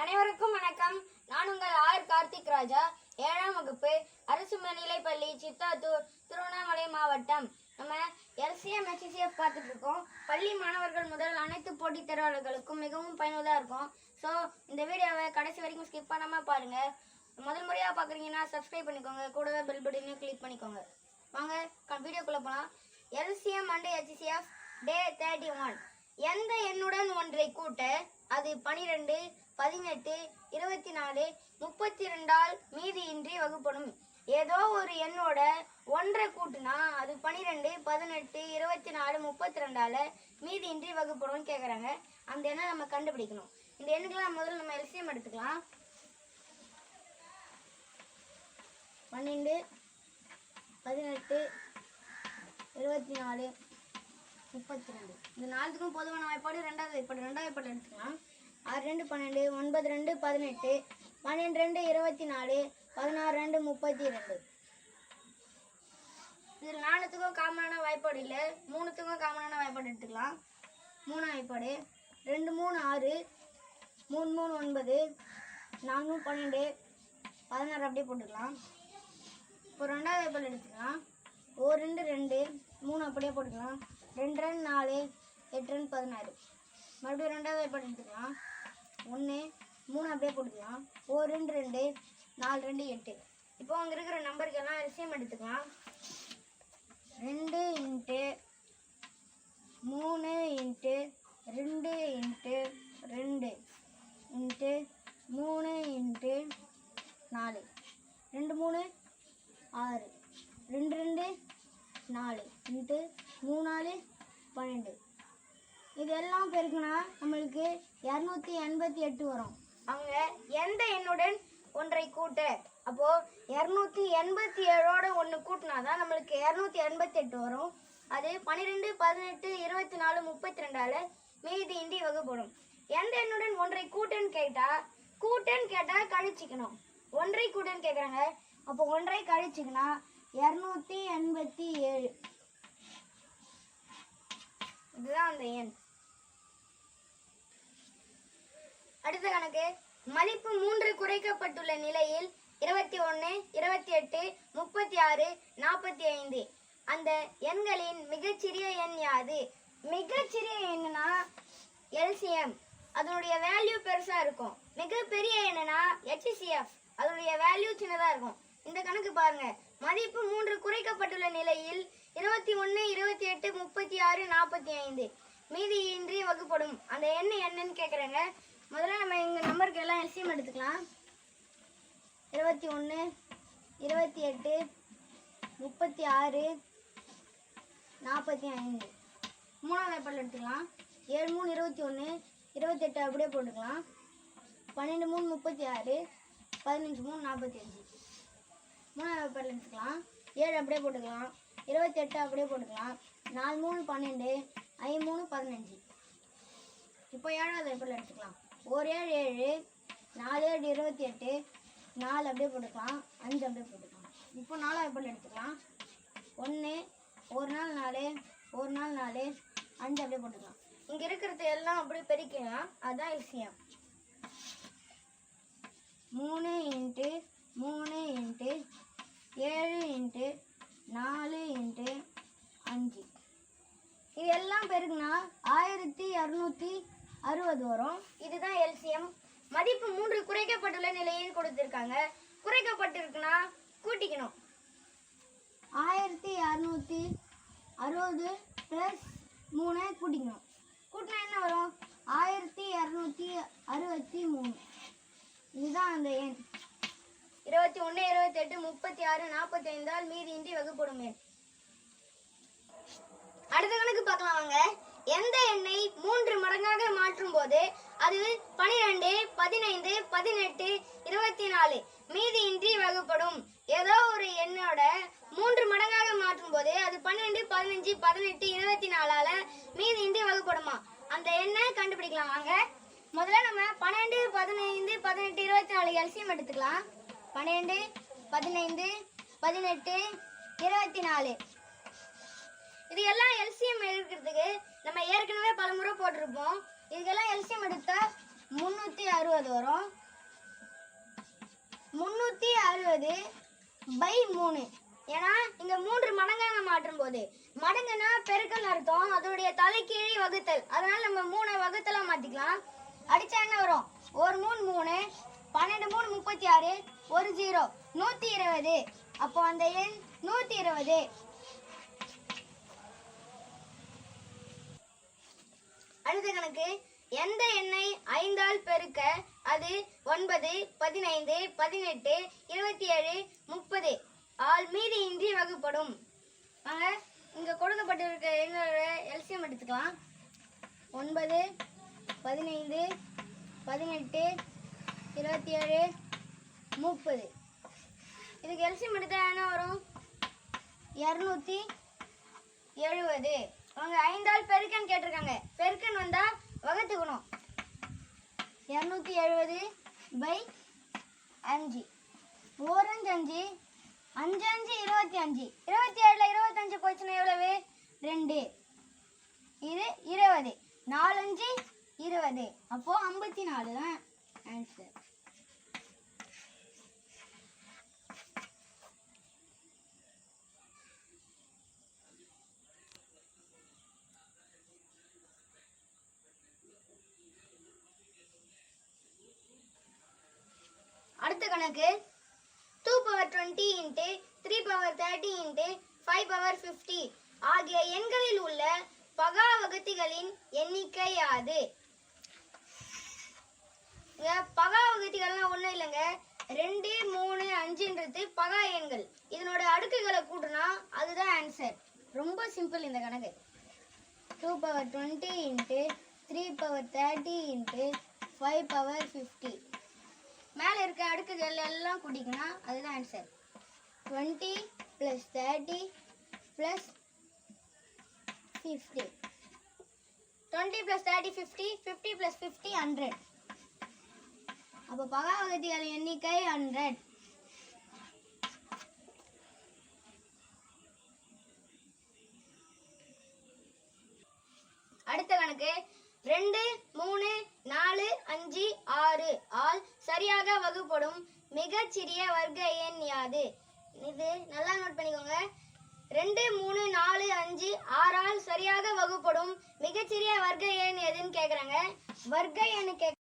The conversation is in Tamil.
அனைவருக்கும் வணக்கம். நான் உங்கள் ஆர் கார்த்திக் ராஜா. ஏழாம் வகுப்பு அரசு மேல்நிலைப்பள்ளி சித்தாத்தூர் திருவண்ணாமலை மாவட்டம். நம்ம எல்சிஎம் ஹெச்சிசிஎஃப் பார்த்துட்டு இருக்கோம். பள்ளி மாணவர்கள் முதல் அனைத்து போட்டித் தேர்வாளர்களுக்கும் மிகவும் பயனுள்ளதாக இருக்கும். ஸோ இந்த வீடியோவை கடைசி வரைக்கும் ஸ்கிப் பண்ணாமல் பாருங்கள் முதல் முறையாக பார்க்குறீங்கன்னா சப்ஸ்கிரைப் பண்ணிக்கோங்க. கூடவே பெல் பட்டனையும் கிளிக் பண்ணிக்கோங்க. வாங்க வீடியோக்குள்ளே போகலாம் LCM and HCF day thirty one எந்த எண்ணுடன் ஒன்றை கூட்ட அது பனிரெண்டு பதினெட்டு இருபத்தி நாலு முப்பத்தி ரெண்டால் மீதியின்றி வகுப்படும். ஏதோ ஒரு எண்ணோட ஒன்றை கூட்டுனா அது பனிரெண்டு பதினெட்டு இருபத்தி நாலு முப்பத்தி ரெண்டால மீதியின்றி வகுப்படும் கேட்குறாங்க அந்த எண்ணை நம்ம கண்டுபிடிக்கணும். இந்த எண்ணுக்கெல்லாம் முதல்ல நம்ம எல்சியம் எடுத்துக்கலாம். பன்னெண்டு பதினெட்டு இருபத்தி நாலு முப்பத்தி ரெண்டு இந்த நாலுக்கும் பொதுவான வாய்ப்பாடு ரெண்டாவது வாய்ப்பாடு ரெண்டாவது வாய்ப்பாடு எடுத்துக்கலாம். ஆறு ரெண்டு பன்னெண்டு ஒன்பது ரெண்டு பதினெட்டு பன்னெண்டு ரெண்டு இருபத்தி நாலு பதினாறு ரெண்டு முப்பத்தி ரெண்டு இதில் நாலுத்துக்கும் காமனான வாய்ப்பாடு இல்லை. மூணுத்துக்கும் காமனான வாய்ப்பாடு எடுத்துக்கலாம். மூணு வாய்ப்பாடு. ரெண்டு மூணு ஆறு மூணு மூணு ஒன்பது நாலு பன்னெண்டு பதினாறு அப்படியே போட்டுக்கலாம். இப்போ ரெண்டாவது வாய்ப்பாடு எடுத்துக்கலாம். ஒரு ரெண்டு ரெண்டு மூணு அப்படியே போட்டுக்கலாம். ரெண்டு ரெண்டு நாலு எட்டு ரெண்டு பதினாறு. மறுபடியும் ரெண்டாவது வாய்ப்பாடு எடுத்துக்கலாம். ஒன்று மூணு அப்படியே போட்டுக்கலாம். ஒரு ரெண்டு ரெண்டு நாலு ரெண்டு எட்டு. இப்போ அங்கே இருக்கிற நம்பருக்கெல்லாம் ரிசீம் எடுத்துக்கலாம். ரெண்டு இன்ட்டு மூணு இன்ட்டு ரெண்டு இன்ட்டு ரெண்டு இன்ட்டு மூணு இன்ட்டு நாலு. ரெண்டு மூணு ஆறு. ரெண்டு ரெண்டு நாலு. இன்ட்டு மூணு நாலு பன்னெண்டு. இதெல்லாம் பெருக்குனா நம்மளுக்கு இரநூத்தி எண்பத்தி எட்டு வரும். அவங்க எந்த எண்ணுடன் ஒன்றை கூட்ட? அப்போ இரநூத்தி எண்பத்தி ஏழோட ஒன்று கூட்டினா தான் நம்மளுக்கு இரநூத்தி எண்பத்தி எட்டு வரும். அது பன்னிரெண்டு பதினெட்டு இருபத்தி நாலு முப்பத்தி ரெண்டால மீதி இண்டி வகுப்படும். எந்த எண்ணுடன் ஒன்றை கூட்டுன்னு கேட்டா கூட்டுன்னு கேட்டா கழிச்சிக்கணும். ஒன்றை கூட்டுன்னு கேட்குறாங்க அப்போ ஒன்றை கழிச்சிக்கனா இரநூத்தி எண்பத்தி ஏழு. இதுதான் அந்த எண். அடுத்த கணக்கு மதிப்பு மூன்று குறைக்கப்பட்டுள்ள நிலையில் இருபத்தி ஒன்று இருபத்தி எட்டு முப்பத்தி ஆறு நாற்பத்தி ஐந்து அந்த எண்களின் மிகச்சிறிய எண் யாது? மிகச்சிறிய எண்ணுனா எல்சிஎம் அதனுடைய வேல்யூ பெருசாக இருக்கும். மிகப்பெரிய எண்ணுனா ஹெச்சிசிஎஃப் அதனுடைய வேல்யூ சின்னதாக இருக்கும். இந்த கணக்கு பாருங்க. மதிப்பு மூன்று குறைக்கப்பட்டுள்ள நிலையில் இருபத்தி ஒன்று இருபத்தி எட்டு முப்பத்தி ஆறு நாற்பத்தி ஐந்து மீதி இன்றி வகுப்படும். அந்த எண் என்னன்னு கேட்குறேங்க முதல்ல நம்ம எங்கள் நம்பருக்கு எல்லாம் எல்சிஎம் எடுத்துக்கலாம். இருபத்தி ஒன்று இருபத்தி எட்டு முப்பத்தி ஆறு நாற்பத்தி ஐந்து. மூணாவது பேப்பரில் எடுத்துக்கலாம். ஏழு மூணு இருபத்தி ஒன்று இருபத்தெட்டு அப்படியே போட்டுக்கலாம். பன்னெண்டு மூணு முப்பத்தி ஆறு பதினஞ்சு மூணு நாற்பத்தி அஞ்சு. மூணாவது பேப்பரில் எடுத்துக்கலாம். ஏழு அப்படியே போட்டுக்கலாம். இருபத்தெட்டு அப்படியே போட்டுக்கலாம். நாலு மூணு பன்னெண்டு ஐ மூணு பதினஞ்சு. இப்போ ஏழாவது பேப்பரில் எடுத்துக்கலாம். ஒரு ஏழு ஏழு நாலு ஏழு இருபத்தி எட்டு நாலு அப்படியே போட்டுக்கலாம் அஞ்சு அப்படியே போட்டுக்கலாம். இப்போ நாலாவது வாய்ப்பாடு எடுத்துக்கலாம். ஒன்று ஒரு நாள் நாலு ஒரு நாள் நாலு அஞ்சு அப்படியே போட்டுக்கலாம். இங்கே இருக்கிறது எல்லாம் அப்படியே பெருக்கலாம் அதுதான் விஷயம். மூணு இன்ட்டு மூணு இன்ட்டு ஏழு இன்ட்டு நாலு இன்ட்டு அஞ்சு. இது எல்லாம் பெருக்குனா ஆயிரத்தி இரநூத்தி அறுபது வரும். இதுதான் எல்சிஎம் மதிப்பு மூன்று குறைக்கப்பட்டுள்ள நிலையில் கொடுத்திருக்காங்க. குறைக்கப்பட்டிருக்குன்னா கூட்டிக்கணும். ஆயிரத்தி இரநூத்தி அறுபது பிளஸ் மூணு கூட்டிக்கணும். கூட்டினா என்ன வரும்? ஆயிரத்தி இரநூத்தி அறுபத்தி மூணு. இதுதான் அந்த எண். இருபத்தி ஒன்று இருபத்தெட்டு முப்பத்தி ஆறு நாற்பத்தி ஐந்தால் மீதியின்றி வகுப்படும் எண். அடுத்த கணக்கு பார்க்கலாம் வாங்க. எந்த எண்ணை மூன்று மடங்காக மாற்றும் போது அது பனிரெண்டு பதினைந்து பதினெட்டு இருபத்தி நாலு மீதியின்றி வகுப்படும். ஏதோ ஒரு எண்ணோட மூன்று மடங்காக மாற்றும் போது அது பன்னெண்டு பதினஞ்சு பதினெட்டு இருபத்தி நாலால மீதியின்றி வகுப்படுமா? அந்த எண்ணை கண்டுபிடிக்கலாம். வாங்க. முதல்ல நம்ம பன்னெண்டு பதினைந்து பதினெட்டு இருபத்தி நாலு எல்சியம் எடுத்துக்கலாம். பன்னெண்டு பதினைந்து பதினெட்டு இருபத்தி நாலு இது எல்லாம் எல்சியம் எடுக்கிறதுக்கு நம்ம ஏற்கனவே பல முறை போட்டிருப்போம். இதுக்கெல்லாம் எல்சியம் எடுத்தா முந்நூற்றி அறுபது வரும். முந்நூற்றி அறுபது பை மூணு. ஏன்னா இங்க மூன்று மடங்காக மாற்றும் போது மடங்குனா பெருக்கல் அர்த்தம். அதோடைய தலைக்கீழி வகுத்தல். அதனால நம்ம மூணை வகுத்தலா மாத்திக்கலாம். அடிச்சா என்ன வரும்? ஒரு மூணு மூணு பன்னெண்டு மூணு முப்பத்தி ஆறு ஒரு ஜீரோ. நூத்தி இருபது. அப்போ அந்த எண் நூத்தி இருபது. அடுத்த கணக்கு எந்த எண்ணை ஐந்தால் பெருக்க? அது ஒன்பது பதினைந்து பதினெட்டு இருபத்தி ஏழு முப்பது. ஆள் மீதி இன்றி வகுப்படும். வாங்க இங்கே கொடுக்கப்பட்டிருக்க எண்ணோட எல்சியம் எடுத்துக்கலாம். ஒன்பது பதினைந்து பதினெட்டு இருபத்தி ஏழு முப்பது. இதுக்கு எல்சியம் எடுத்தால் என்ன வரும்? இரநூத்தி எழுபது. அவங்க ஐந்தாள் பெருக்கன் கேட்டிருக்காங்க. பெருக்கன் வந்தா வகுத்துக்கணும். இரநூத்தி எழுபது பை அஞ்சு. ஓரஞ்சு அஞ்சு அஞ்சு அஞ்சு இருபத்தி அஞ்சு இருபத்தி ஏழில் இருபத்தஞ்சு போச்சுன்னா எவ்வளவு? ரெண்டு. இது இருபது. நாலஞ்சு இருபது. அப்போது ஐம்பத்தி நாலு தான் ஆன்சர் அடுத்த கணக்கு. Two power twenty into three power thirty into five power fifty ஆகிய எண்களில் உள்ள பகா வகுத்திகளின் எண்ணிக்கை யாது பகா வகுத்திகள்லாம் ஒன்றும் இல்லைங்க. ரெண்டு மூணு அஞ்சுன்றது பகா எண்கள். இதனோட அடுக்குகளை கூட்டினா அதுதான் ஆன்சர் ரொம்ப சிம்பிள் இந்த கணக்கு. Two power twenty into three power thirty into five power fifty gel எல்லாம் குடிக்கணும் அதுதான் answer twenty plus thirty plus fifty twenty plus thirty fifty fifty plus fifty hundred அப்போ பகாவகதிகள் எண்ணிக்கை ஹண்ட்ரட் அடுத்த கணக்கு ரெண்டு மூணு நாலு அஞ்சு ஆறு. ஆல் சரியாக வகுப்படும். மிகச்சிறிய வர்க்க எண் யாது? இது நல்லா நோட் பண்ணிக்கோங்க. ரெண்டு மூணு நாலு அஞ்சு ஆறால் சரியாக வகுப்படும். மிகச்சிறிய வர்க்க எண் எதுன்னு கேட்குறாங்க வர்க்க எண்ணு கேக்